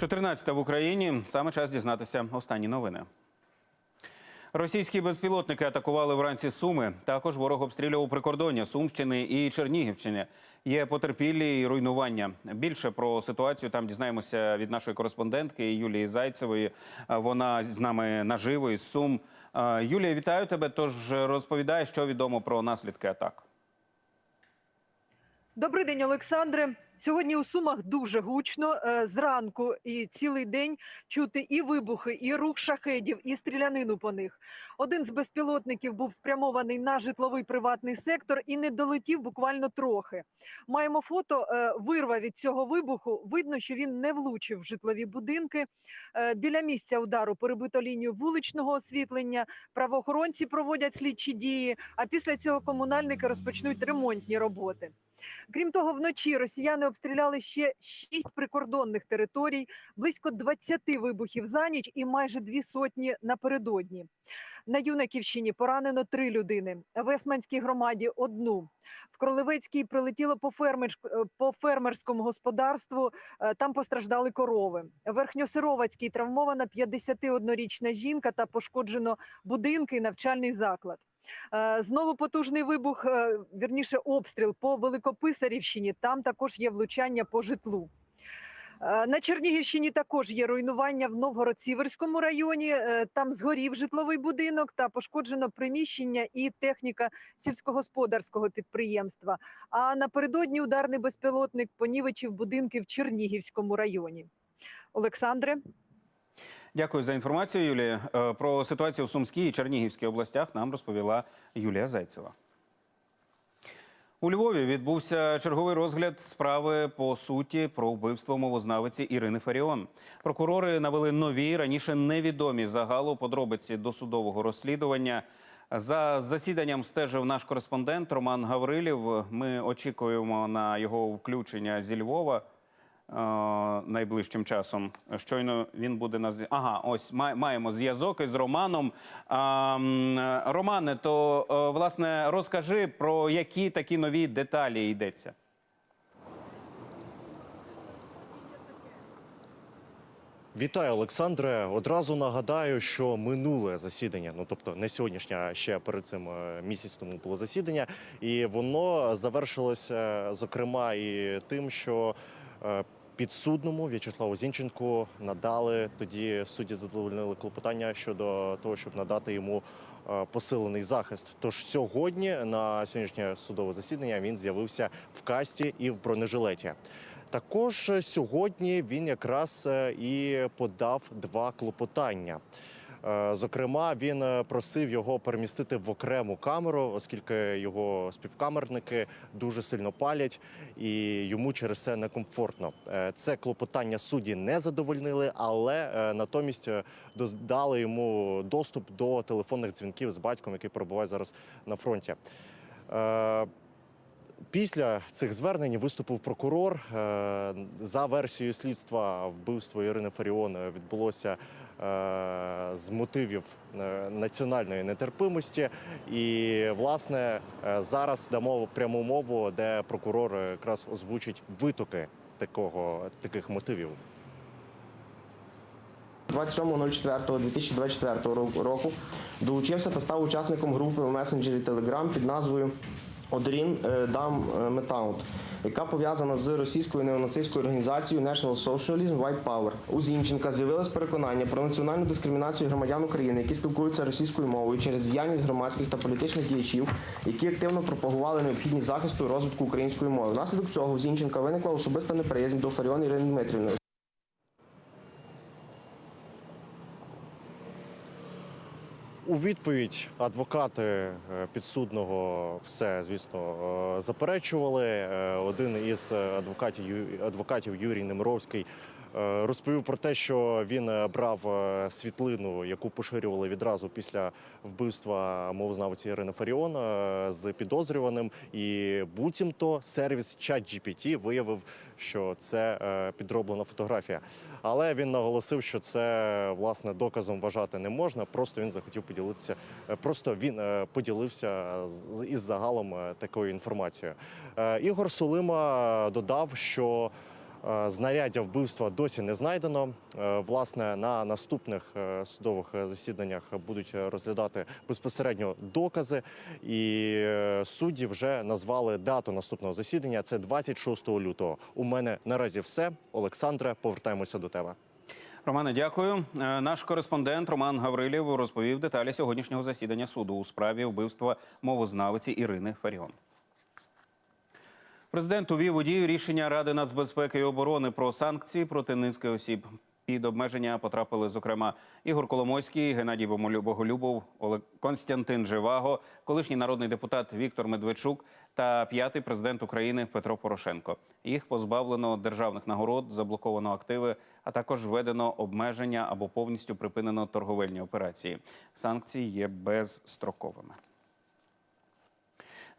14 в Україні. Саме час дізнатися останні новини. Російські безпілотники атакували вранці Суми. Також ворог обстрілював прикордоння Сумщини і Чернігівщини. Є потерпілі і руйнування. Більше про ситуацію там дізнаємося від нашої кореспондентки Юлії Зайцевої. Вона з нами наживо із Сум. Юлія, вітаю тебе. Тож розповідай, що відомо про наслідки атак. Добрий день, Олександре. Сьогодні у Сумах дуже гучно. Е, Зранку і цілий день чути і вибухи, і рух шахедів, і стрілянину по них. Один з безпілотників був спрямований на житловий приватний сектор і не долетів буквально трохи. Маємо фото е, вирва від цього вибуху. Видно, що він не влучив в житлові будинки. Е, Біля місця удару перебито лінію вуличного освітлення. Правоохоронці проводять слідчі дії. А після цього комунальники розпочнуть ремонтні роботи. Крім того, вночі росіяни обстріляли ще шість прикордонних територій, близько 20 вибухів за ніч і майже дві сотні напередодні. На Юнаківщині поранено три людини, в Есманській громаді одну. В Кролевецькій прилетіло по, е, по фермерському господарству. е, Там постраждали корови. В Верхньосировацькій травмована 51-річна жінка та пошкоджено будинки і навчальний заклад. Е, Знову потужний вибух, е, вірніше обстріл по Великописарівщині. Там також є влучання по житлу. Е, На Чернігівщині також є руйнування в Новгород-Сіверському районі. Там згорів житловий будинок та пошкоджено приміщення і техніка сільськогосподарського підприємства. А напередодні ударний безпілотник понівечив будинки в Чернігівському районі. Олександре. Дякую за інформацію, Юлія. Е, Про ситуацію в Сумській і Чернігівській областях нам розповіла Юлія Зайцева. У Львові відбувся черговий розгляд справи по суті про вбивство мовознавиці Ірини Фаріон. Прокурори навели нові раніше невідомі загалу подробиці досудового розслідування. За засіданням стежив наш кореспондент Роман Гаврилів. Ми очікуємо на його включення зі Львова найближчим часом. Щойно він буде на Ага, ось маємо зв'язок із Романом. Е, Романе, то е, власне розкажи про які такі нові деталі йдеться. Вітаю, Олександре. Одразу нагадаю, що минуле засідання, ну тобто не сьогоднішнє, а ще перед цим е, місяць тому було засідання, і воно завершилося зокрема і тим, що е, підсудному В'ячеславу Зінченку надали тоді судді задовольнили клопотання щодо того, щоб надати йому е, посилений захист. Тож сьогодні на сьогоднішнє судове засідання він з'явився в касті і в бронежилеті. Також сьогодні він якраз е, і подав два клопотання. Е, Зокрема, він е, просив його перемістити в окрему камеру, оскільки його співкамерники дуже сильно палять, і йому через це некомфортно. Е, Це клопотання судді не задовольнили, але натомість дали йому доступ до телефонних дзвінків з батьком, який перебуває зараз на фронті. Після цих звернень виступив прокурор. За версією слідства, вбивство Ірини Фаріон відбулося з мотивів е, національної нетерпимості. І, власне, е, зараз дамо пряму мову, де прокурор якраз озвучить витоки такого, таких мотивів. 27.04.2024 року долучився та став учасником групи в месенджері Telegram під назвою Одрін Дам Метаут, яка пов'язана з російською неонацистською організацією National Socialism White Power. У Зінченка з'явилось переконання про національну дискримінацію громадян України, які спілкуються російською мовою через діяльність громадських та політичних діячів, які активно пропагували необхідність захисту розвитку української мови. Внаслідок цього у Зінченка виникла особиста неприязнь до Фаріон Ірини Дмитрівни. У відповідь адвокати е, підсудного все, звісно, е, заперечували. Е, Один із адвокатів адвокатів Юрій Немировський розповів про те, що він е, брав е, світлину, яку поширювали відразу після вбивства мовознавиці Ірини Фаріон е, з підозрюваним. І буцімто сервіс ChatGPT виявив, що це е, підроблена фотографія. Але він наголосив, що це власне доказом вважати не можна. Просто він захотів поділитися. е, Просто він е, поділився із загалом е, такою інформацією. Е, Ігор Сулима додав, що Е, Знаряддя вбивства досі не знайдено. Е, Власне, на наступних е, судових е, засіданнях будуть е, розглядати безпосередньо докази, і е, судді вже назвали дату наступного засідання. Це 26 лютого. У мене наразі все. Олександре, повертаємося до тебе. Романе, дякую. Е, Наш кореспондент Роман Гаврилів розповів деталі сьогоднішнього засідання суду у справі вбивства мовознавиці Ірини Фаріон. Президент увів у дію рішення Ради нацбезпеки і оборони про санкції проти низки осіб. Під обмеження потрапили, зокрема, Ігор Коломойський, Геннадій Боголюбов, Константин Живаго, колишній народний депутат Віктор Медведчук та п'ятий президент України Петро Порошенко. Їх позбавлено державних нагород, заблоковано активи, а також введено обмеження або повністю припинено торговельні операції. Санкції є безстроковими.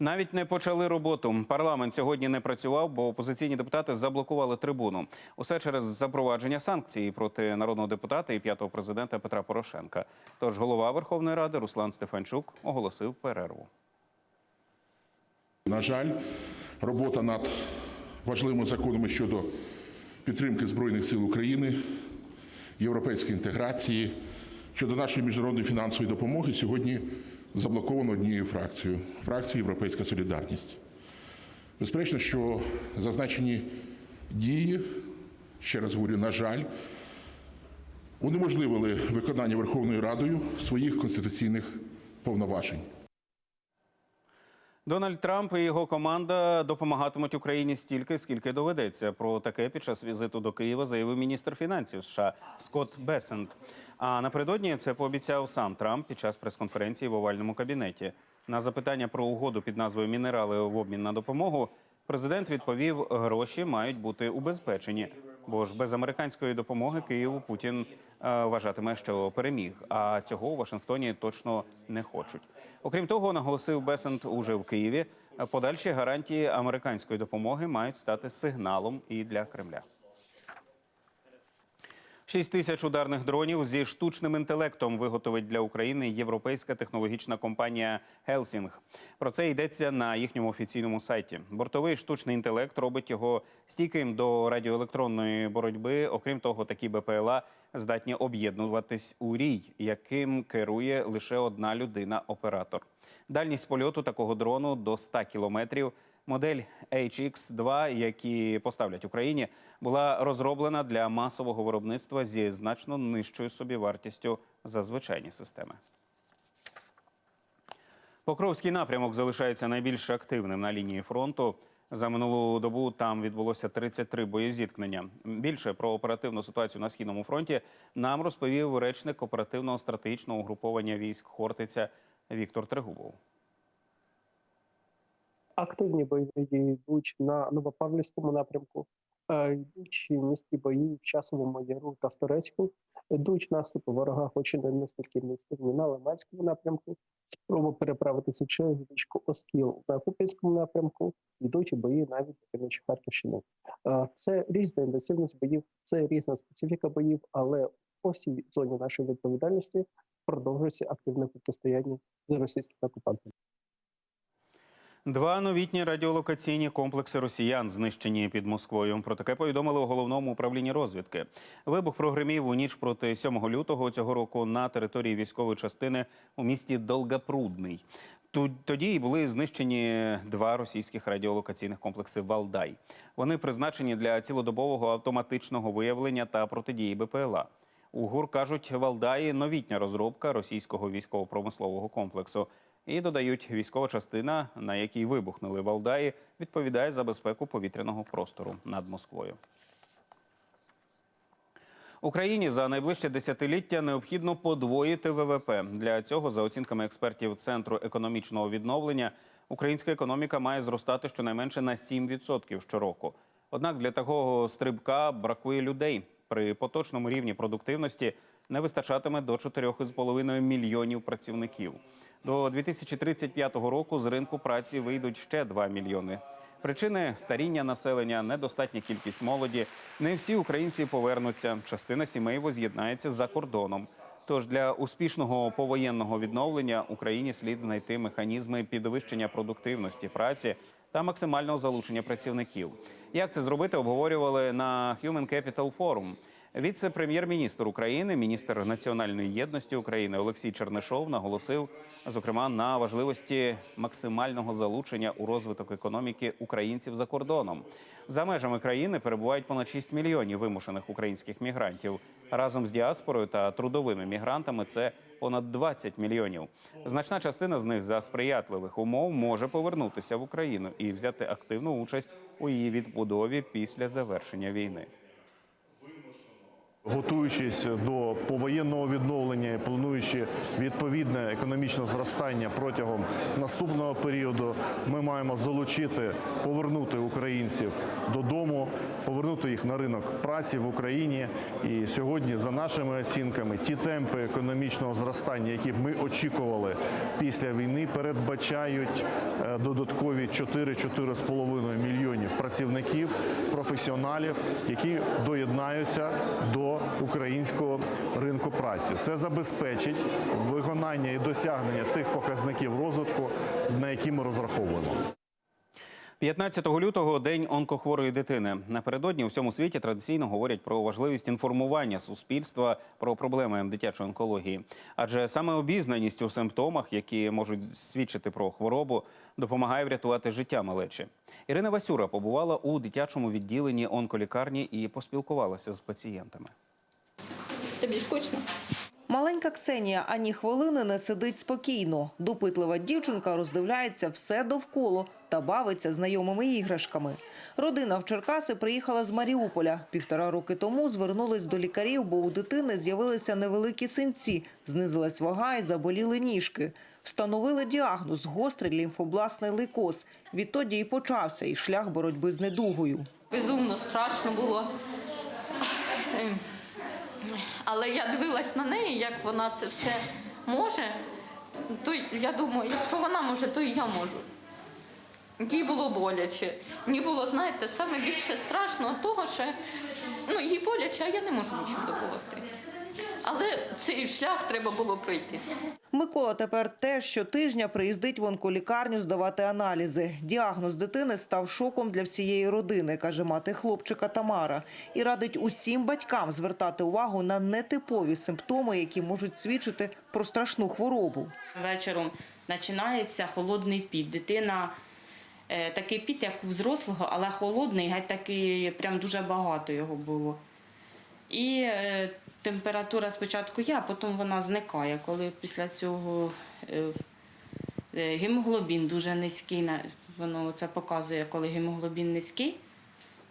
Навіть не почали роботу. Парламент сьогодні не працював, бо опозиційні депутати заблокували трибуну. Усе через запровадження санкцій проти народного депутата і п'ятого президента Петра Порошенка. Тож голова Верховної Ради Руслан Стефанчук оголосив перерву. На жаль, робота над важливими законами щодо підтримки Збройних сил України, європейської інтеграції, щодо нашої міжнародної фінансової допомоги сьогодні заблоковано однією фракцією фракцією Європейська Солідарність. Безперечно, що зазначені дії, ще раз говорю, на жаль, унеможливили виконання Верховною Радою своїх конституційних повноважень. Дональд Трамп і його команда допомагатимуть Україні стільки, скільки доведеться. Про таке під час візиту до Києва заявив міністр фінансів США Скотт Бесент. А напередодні це пообіцяв сам Трамп під час прес-конференції в овальному кабінеті. На запитання про угоду під назвою Мінерали в обмін на допомогу президент відповів: гроші мають бути убезпечені. Бо ж без американської допомоги Києву Путін вважатиме, що переміг. А цього у Вашингтоні точно не хочуть. Окрім того, наголосив Бесент уже в Києві. е, Подальші гарантії американської допомоги мають стати сигналом і для Кремля. 6 тисяч ударних дронів зі штучним інтелектом виготовить для України європейська технологічна компанія Хелсінг. Про це йдеться на їхньому офіційному сайті. Бортовий штучний інтелект робить його стійким до радіоелектронної боротьби. Окрім того, такі БПЛА здатні об'єднуватись у рій, яким керує лише одна людина-оператор. Дальність польоту такого дрону до 100 кілометрів. Модель HX-2, які поставлять Україні, була розроблена для масового виробництва зі значно нижчою собівартістю за звичайні системи. Покровський напрямок залишається найбільш активним на лінії фронту. За минулу добу там відбулося 33 боєзіткнення. Більше про оперативну ситуацію на східному фронті нам розповів речник оперативного стратегічного угруповання військ Хортиця Віктор Трегубов. Активні бойові дії йдуть на Новопавлівському напрямку, е, йдуть міські бої в Часовому Яру та в Турецьку, йдуть наступи ворога, хоч і не настільки інтенсивні на Лиманському напрямку, спроба переправитися через річку Оскіл на Куп'янському напрямку, йдуть і бої навіть на півночі Харківщини. Е, Це різна інтенсивність боїв, це різна специфіка боїв, але по всій зоні нашої відповідальності продовжується активне протистояння з російськими окупантами. Два новітні радіолокаційні комплекси росіян знищені під Москвою. Про таке повідомили у головному управлінні розвідки. Вибух прогримів у ніч проти 7 лютого цього року на території військової частини у місті Долгопрудний. Тоді й були знищені два російських радіолокаційних комплекси Валдай. Вони призначені для цілодобового автоматичного виявлення та протидії БПЛА. У ГУР кажуть, Валдаї новітня розробка російського військово-промислового комплексу. І додають, військова частина, на якій вибухнули Валдаї, відповідає за безпеку повітряного простору над Москвою. Україні за найближче десятиліття необхідно подвоїти ВВП. Для цього, за оцінками експертів Центру економічного відновлення, українська економіка має зростати щонайменше на 7% щороку. Однак для такого стрибка бракує людей. При поточному рівні продуктивності не вистачатиме до 4,5 мільйонів працівників. До 2035 року з ринку праці вийдуть ще 2 мільйони. Причини старіння населення, недостатня кількість молоді. Не всі українці повернуться. Частина сімей воз'єднається за кордоном. Тож для успішного повоєнного відновлення Україні слід знайти механізми підвищення продуктивності праці та максимального залучення працівників. Як це зробити, обговорювали на Human Capital Forum. Віце-прем'єр-міністр України, міністр національної єдності України Олексій Чернишов наголосив, зокрема, на важливості максимального залучення у розвиток економіки українців за кордоном. За межами країни перебувають понад 6 мільйонів вимушених українських мігрантів. Разом з діаспорою та трудовими мігрантами це понад 20 мільйонів. Значна частина з них за сприятливих умов може повернутися в Україну і взяти активну участь у її відбудові після завершення війни. Готуючись до повоєнного відновлення, плануючи відповідне економічне зростання протягом наступного періоду, ми маємо залучити, повернути українців додому, повернути їх на ринок праці в Україні. І сьогодні, за нашими оцінками, ті темпи економічного зростання, які ми очікували після війни, передбачають е, додаткові 4-4,5 мільйонів працівників, професіоналів, які доєднаються до українського ринку праці. Це забезпечить виконання і досягнення тих показників розвитку, на які ми розраховуємо. 15 лютого день онкохворої дитини. Напередодні у всьому світі традиційно говорять про важливість інформування суспільства про проблеми дитячої онкології. Адже саме обізнаність у симптомах, які можуть свідчити про хворобу, допомагає врятувати життя малечі. Ірина Васюра побувала у дитячому відділенні онколікарні і поспілкувалася з пацієнтами. Тобі скучно? Маленька Ксенія ані хвилини не сидить спокійно. Допитлива дівчинка роздивляється все довкола та бавиться знайомими іграшками. Родина в Черкаси приїхала з Маріуполя. Півтора роки тому звернулись до лікарів, бо у дитини з'явилися невеликі синці, знизилась вага і заболіли ніжки. Встановили діагноз – гострий лімфобластний лейкоз. Відтоді і почався і шлях боротьби з недугою. Безумно страшно було. Але я дивилась на неї, як вона це все може. То я думаю, якщо вона може, то і я можу. Їй було боляче. Мені було, знаєте, саме більше страшно того, що ну, їй боляче, а я не можу нічим допомогти. Але цей шлях треба було пройти. Микола тепер теж щотижня приїздить в онколікарню здавати аналізи. Діагноз дитини став шоком для всієї родини, каже мати хлопчика Тамара. І радить усім батькам звертати увагу на нетипові симптоми, які можуть свідчити про страшну хворобу. Вечором починається холодний піт. Дитина е, такий піт, як у взрослого, але холодний, геть такий, прям дуже багато його було. І е, температура спочатку є, а потім вона зникає, коли після цього е, е, гемоглобін дуже низький. Воно це показує, коли гемоглобін низький.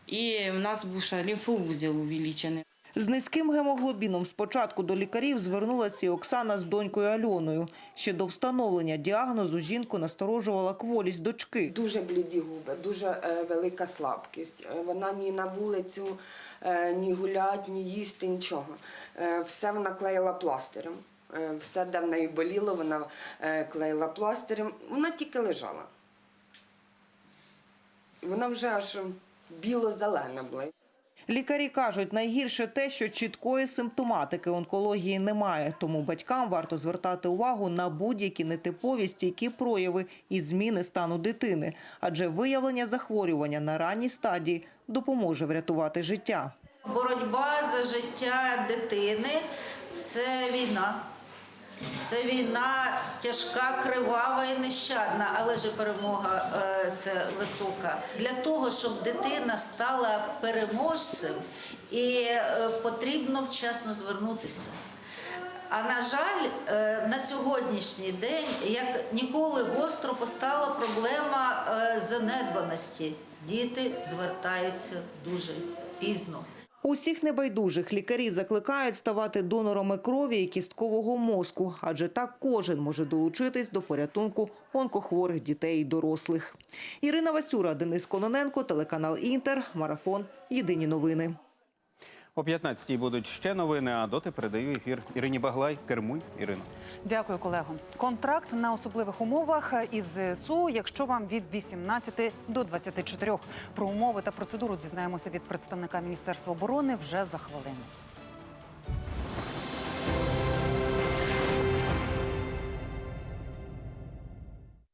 І в нас був ще лімфоузіл увеличений. З низьким гемоглобіном спочатку до лікарів звернулася і Оксана з донькою Альоною. Ще до встановлення діагнозу жінку насторожувала кволість дочки. Дуже бліді губи, дуже е, велика слабкість. Е, Вона ні на вулицю, е, ні гулять, ні їсти, нічого. Все вона клеїла пластирем. Все, де в неї боліло, вона клеїла пластирем. Вона тільки лежала. Вона вже аж біло-зелена була. Лікарі кажуть, найгірше те, що чіткої симптоматики онкології немає, тому батькам варто звертати увагу на будь-які нетипові стійкі прояви і зміни стану дитини, адже виявлення захворювання на ранній стадії допоможе врятувати життя. Боротьба за життя дитини це війна. Це війна тяжка, кривава і нещадна, але ж перемога е, це висока. Для того, щоб дитина стала переможцем, і е, потрібно вчасно звернутися. А на жаль, е, на сьогоднішній день, як ніколи гостро постала проблема занедбаності. Діти звертаються дуже пізно. Усіх небайдужих лікарі закликають ставати донорами крові і кісткового мозку, адже так кожен може долучитись до порятунку онкохворих дітей і дорослих. Ірина Васюра, Денис Кононенко, телеканал Інтер, Марафон. Єдині новини. О 15-й будуть ще новини, а доти передаю ефір Ірині Баглай. Кермуй, Ірино. Дякую, колего. Контракт на особливих умовах із ЗСУ, якщо вам від 18 до 24. Про умови та процедуру дізнаємося від представника Міністерства оборони вже за хвилину.